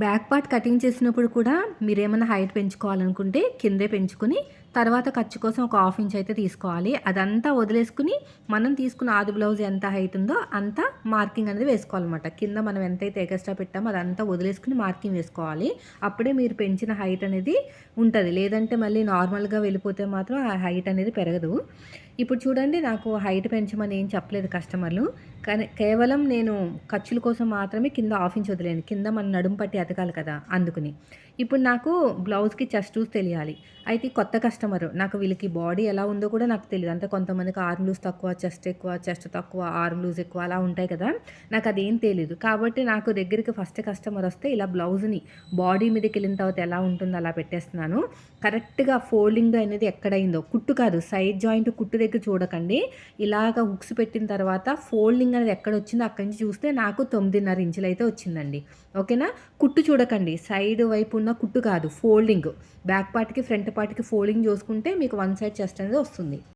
Back part cutting చేసినప్పుడు కూడా మీరేమన్నా హైట్ పెంచుకోవాలనుకుంటే కిందే పెంచుకుని తర్వాత ఖర్చు కోసం ఒక హాఫ్ ఇంచ్ అయితే తీసుకోవాలి. అదంతా వదిలేసుకుని మనం తీసుకున్న ఆది బ్లౌజ్ ఎంత హైట్ ఉందో అంత మార్కింగ్ అనేది వేసుకోవాలన్నమాట. కింద మనం ఎంతైతే ఎగస్ట్రా పెట్టామో అదంతా వదిలేసుకుని మార్కింగ్ వేసుకోవాలి. అప్పుడే మీరు పెంచిన హైట్ అనేది ఉంటుంది. లేదంటే మళ్ళీ నార్మల్గా వెళ్ళిపోతే మాత్రం ఆ హైట్ అనేది పెరగదు. ఇప్పుడు చూడండి నాకు హైట్ పెంచమని ఏం చెప్పలేదు కస్టమర్లు కానీ కేవలం నేను ఖర్చుల కోసం మాత్రమే కింద హాఫ్ ఇంచ్ వదిలేను. కింద మన నడుము పట్టి ఎతకాలి కదా అందుకుని. ఇప్పుడు నాకు బ్లౌజ్కి చెస్ట్ తెలియాలి. అయితే కొత్త కస్టమర్ కస్టమర్. నాకు వీళ్ళకి బాడీ ఎలా ఉందో కూడా నాకు తెలియదు అంటే కొంతమందికి ఆర్మ్ లూజ్ తక్కువ చెస్ట్ ఎక్కువ చెస్ట్ తక్కువ ఆర్మ్ లూజ్ ఎక్కువ అలా ఉంటాయి కదా. నాకు అదేం తెలియదు కాబట్టి నాకు దగ్గరికి ఫస్ట్ కస్టమర్ వస్తే ఇలా బ్లౌజ్ని బాడీ మీదకి వెళ్ళిన తర్వాత ఎలా ఉంటుందో అలా పెట్టేస్తున్నాను. కరెక్ట్గా ఫోల్డింగ్ అనేది ఎక్కడైందో కుట్టు కాదు సైడ్ జాయింట్ కుట్టు దగ్గర చూడకండి. ఇలాగ హుక్స్ పెట్టిన తర్వాత ఫోల్డింగ్ అనేది ఎక్కడ వచ్చిందో అక్కడి నుంచి చూస్తే నాకు తొమ్మిదిన్నర ఇంచులు అయితే వచ్చిందండి. ఓకేనా? కుట్టు చూడకండి. సైడ్ వైపు ఉన్న కుట్టు కాదు ఫోల్డింగ్. బ్యాక్ పార్ట్కి ఫ్రంట్ పార్ట్కి ఫోల్డింగ్ చూసుకుంటే మీకు వన్ సైడ్ చెస్ట్ అనేది వస్తుంది.